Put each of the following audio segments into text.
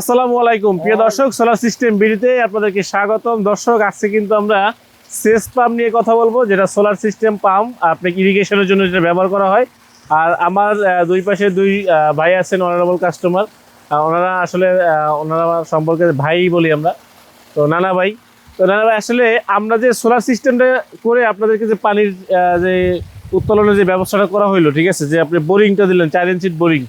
আসসালামু আলাইকুম। প্রিয় দর্শক সোলার সিস্টেম বিডিতে আপনাদেরকে স্বাগতম। দর্শক আজকে কিন্তু আমরা সেচ পাম্প নিয়ে কথা বলব যেটা সোলার সিস্টেম পাম্প আপনি ইরিগেশনের জন্য যেটা ব্যবহার করা হয়। আর আমার দুই পাশে দুই ভাই আছেন অনারেবল কাস্টমার ওনারা আসলে ওনারা আমার সম্পর্কে ভাই বলি আমরা। তো নানা ভাই তো নানা ভাই আসলে আমরা যে সোলার সিস্টেমটা করে আপনাদেরকে যে পানির যে উত্তোলনের যে ব্যবস্থাটা করা হইল ঠিক আছে? যে আপনি বোরিংটা দিলেন চার ইঞ্চির বোরিং।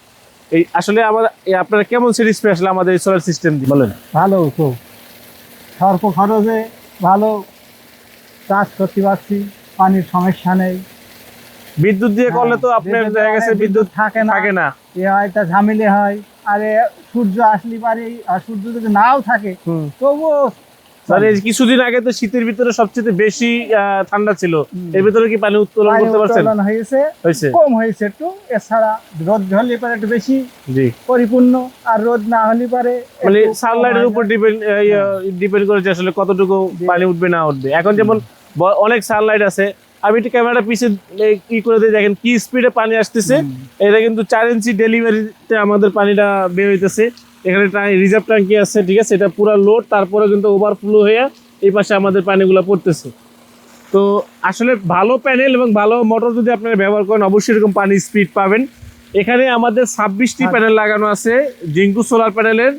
এই আসলে আমার আপনারা কেমন স্যাটিসফাই আসলে আমাদের এই সোলার সিস্টেম দিয়ে? বলেন। ভালো তো। স্বল্প খরচে ভালো চাষ করতে পারছি পানির সমস্যা নেই। বিদ্যুৎ দিয়ে করলে তো আপনার দেখা গেছে বিদ্যুৎ থাকে না। থাকে না। এ হয়তো ঝামেলে হয়। আরে সূর্য আসলে পারে আর সূর্য যদি নাও থাকে তবুও এই কিছুদিন আগে তো শীতের ভিতরে সবচেয়ে বেশি ঠান্ডা ছিল। এর ভিতরে কি পানি উত্তোলন করতে পারছেন? হয়েছে হয়েছে। কম হয়েছে একটু এছাড়া রোদ ঝরলে পারে একটু বেশি জি। পরিপূর্ণ আর রোদ না হলে পারে মানে সানলাইটের উপর। ডিপেন্ড ডিপেন্ড করেছে আসলে কতটুকু পানি উঠবে না উঠবে। এখন যেমন অনেক সানলাইট আছে। আমি একটু ক্যামেরাটা এই কি করে দিয়ে দেখেন কি স্পিডে পানি আসতেছে। এটা কিন্তু চার ইঞ্চি ডেলিভারিতে আমাদের পানিটা বের হইতেছে। এখানে রিজার্ভ ট্যাঙ্কি আছে ঠিক আছে? এটা পুরো লোড তারপরে কিন্তু ওভারফ্লো হয়ে এই পাশে আমাদের পানিগুলো পড়তেছে। তো আসলে ভালো প্যানেল এবং ভালো মোটর যদি আপনারা ব্যবহার করেন অবশ্যই এরকম পানি স্পিড পাবেন। এখানে আমাদের ছাব্বিশটি। প্যানেল লাগানো আছে জিঙ্কু সোলার প্যানেলের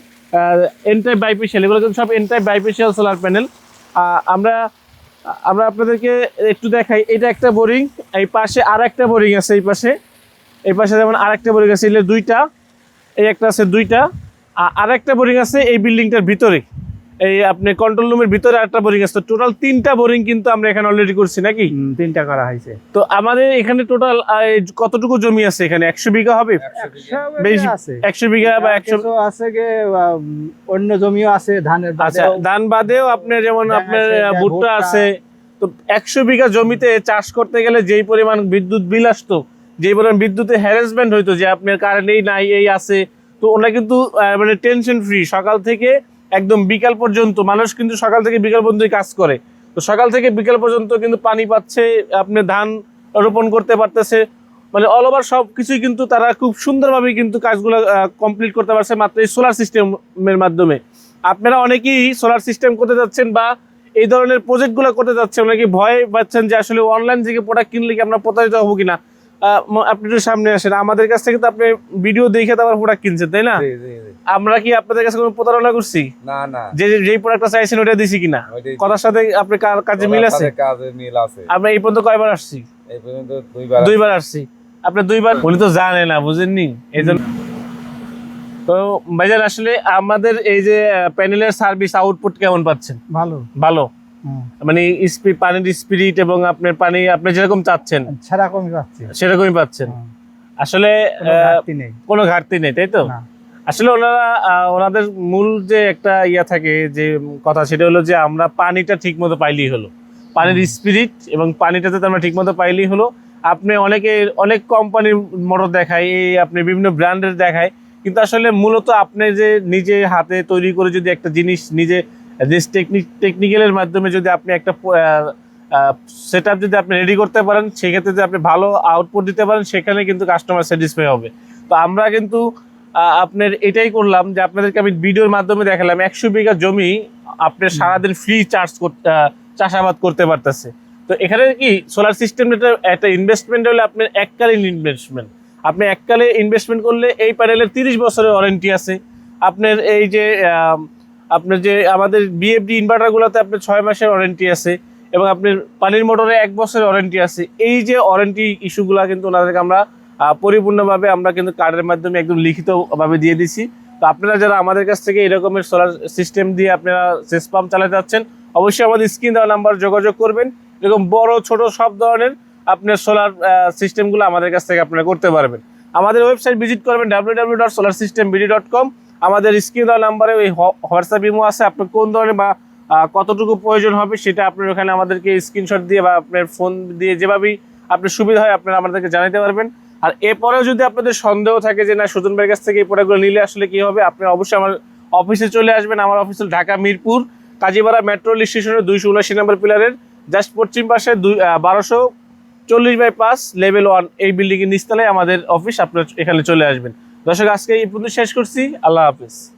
এনটাইপ বাইপেশিয়াল এগুলো কিন্তু সব এনটাইপ বাইপেশিয়াল সোলার প্যানেল আমরা আমরা আপনাদেরকে একটু দেখাই এটা একটা বোরিং এই পাশে আর একটা বোরিং আছে এই পাশে। এই পাশে যেমন আর একটা বোরিং আছে এগুলো দুইটা এই একটা আছে দুইটা। আর একটা বোরিং আছে এই বিল্ডিংটার ভিতরে। এই আপনি কন্ট্রোল রুমের ভিতরে একটা বোরিং আছে। টোটাল তিনটা বোরিং কিন্তু আমরা এখানে অলরেডি করছি নাকি? তিনটা করা হয়েছে। তো আমাদের এখানে টোটাল কতটুকু জমি আছে এখানে? একশো বিঘা হবে? একশো বিঘা। বা একশো আছে অন্য জমিও আছে ধানের আচ্ছা ধান বাদেও আপনার যেমন আপনার ভুট্টা ভুট্টা। আছে। তো একশো বিঘা জমিতে চাষ করতে গেলে যেই পরিমাণ বিদ্যুৎ বিল আসতো যেই পরিমাণ বিদ্যুতে হ্যারাসমেন্ট হইতো যে আপনার কারেন্ট এই নাই এই আছে তো ওরা কিন্তু মানে টেনশন ফ্রি সকাল থেকে একদম বিকাল পর্যন্ত, মানুষ কিন্তু সকাল থেকে বিকাল পর্যন্ত কাজ করে। তো সকাল থেকে বিকাল পর্যন্ত কিন্তু পানি পাচ্ছে, আপনি ধান রোপণ করতে পারতেছে। মানে অল ওভার সব কিছুই কিন্তু তারা খুব সুন্দরভাবে কিন্তু কাজগুলো কমপ্লিট করতে পারছে মাত্র এই সোলার সিস্টেমের মাধ্যমে। আপনারা অনেকেই সোলার সিস্টেম করতে যাচ্ছেন বা এই ধরনের প্রজেক্টগুলো করতে যাচ্ছেন, অনেকে ভয় পাচ্ছেন যে আসলে অনলাইন থেকে প্রোডাক্ট কিনলে কি আমরা প্রতারিত হব কিনা। আহ, আপনি একটু সামনে আসেন। আমাদের কাছ থেকে তো আপনি ভিডিও দেখে তো আবার প্রোডাক্ট কিনছেন তাই না। আমরা কি আপনাদের কাছে কোনো প্রতারণা করছি? না না। যে যেই প্রোডাক্টটা চাইছেন ওটা দিছি কিনা? কথার সাথে আপনি কাজে মিল আছে? কাজে মিল আছে। আমরা এই পর্যন্ত কয়বার আসছি? এই পর্যন্ত দুইবার দুইবার আসছি। আপনি দুইবার উনি তো জানে না বুঝেননি? এই জন্য তো ভাইজান আসলে আমাদের এই যে প্যানেলের সার্ভিস আউটপুট কেমন পাচ্ছেন? ভালো। ভালো। মানে পানির স্পিরিট এবং আপনার পানি আপনি যেরকম চাচ্ছেন। ছাড়া কমই পাচ্ছি। সেরকমই পাচ্ছেন। আসলে কোনো ঘাটতি নেই। কোনো ঘাটতি নেই তাই তো? আসলে ওনারা ওনাদের মূল যে একটা ইয়া থাকে যে কথা সেটা হলো যে আমরা পানিটা ঠিক মতো পাইলেই হলো। পানির স্পিরিট এবং পানিটা যাতে আমরা ঠিক মতো পাইলেই হলো। আপনি অনেকে অনেক কোম্পানির মোটর দেখায় এই আপনি বিভিন্ন ব্র্যান্ডের দেখায়। কিন্তু আসলে মূলত আপনি যে নিজে হাতে তৈরি করে যদি একটা জিনিস নিজে যে টেকনিক টেকনিক্যালের মাধ্যমে যদি আপনি একটা সেট যদি আপনি রেডি করতে পারেন সেক্ষেত্রে যদি আপনি ভালো আউটপুট দিতে পারেন সেখানে কিন্তু কাস্টমার স্যাটিসফাই হবে। তো আমরা কিন্তু আপনার এটাই করলাম যে আপনাদেরকে আমি ভিডিওর মাধ্যমে দেখালাম। একশো বিঘা জমি আপনার সারাদিন ফ্রি চার্জ করতে চাষাবাদ করতে পারতেছে। তো এখানে কি? সোলার সিস্টেম একটা ইনভেস্টমেন্ট হলে আপনার এককালীন ইনভেস্টমেন্ট আপনি এককালে ইনভেস্টমেন্ট করলে এই প্যানেলের তিরিশ বছরের ওয়ারেন্টি আছে। আপনার এই যে আপনার যে আমাদের বিএফডি ইনভার্টারগুলোতে আপনার ছয় মাসের ওয়ারেন্টি আছে এবং আপনার পানির মোটরে এক বছরের ওয়ারেন্টি আছে। এই যে ওয়ারেন্টি ইস্যুগুলো কিন্তু ওনাদেরকে আমরা পরিপূর্ণভাবে আমরা কিন্তু কার্ডের মাধ্যমে একদম লিখিতভাবে দিয়ে দিছি তো আপনারা যারা আমাদের কাছ থেকে এরকমের সোলার সিস্টেম দিয়ে আপনারা সেচ পাম্প চালাতে যাচ্ছেন, অবশ্যই আমাদের স্ক্রিন দেওয়া নাম্বার যোগাযোগ করবেন। এরকম বড়, ছোট সব ধরনের আপনার সোলার সিস্টেমগুলো আমাদের কাছ থেকে আপনারা করতে পারবেন। আমাদের ওয়েবসাইট ভিজিট করবেন W W dot solar system BD dot com আমাদের স্ক্রিন দেওয়া নাম্বারে ওই হোয়াটসঅ্যাপ ইমো আছে। আপনার কোন ধরনের বা কতটুকু প্রয়োজন হবে সেটা আপনার ওখানে আমাদেরকে স্ক্রিনশট দিয়ে বা আপনার ফোন দিয়ে যেভাবেই আপনার সুবিধা হয় আপনারা আমাদেরকে জানাতে পারবেন। আর এরপরেও যদি আপনাদের সন্দেহ থাকে যে, না, সুজন ভাইয়ের কাছ থেকে এই প্রোডাক্টগুলো নিলে আসলে কী হবে? আপনি অবশ্যই আমার অফিসে চলে আসবেন। আমার office Dhaka Mirpur, Kazipara metro rail স্টেশনের দুইশো উনআশি নম্বর পিলারের জাস্ট পশ্চিম পাশে দুই বারোশো চল্লিশ বাই পাঁচ লেভেল ওয়ান এই বিল্ডিংয়ের নিচতলায় আমাদের অফিস আপনার এখানে চলে আসবেন। দর্শক আজকে এই পর্যন্ত শেষ করছি। আল্লাহ হাফিজ।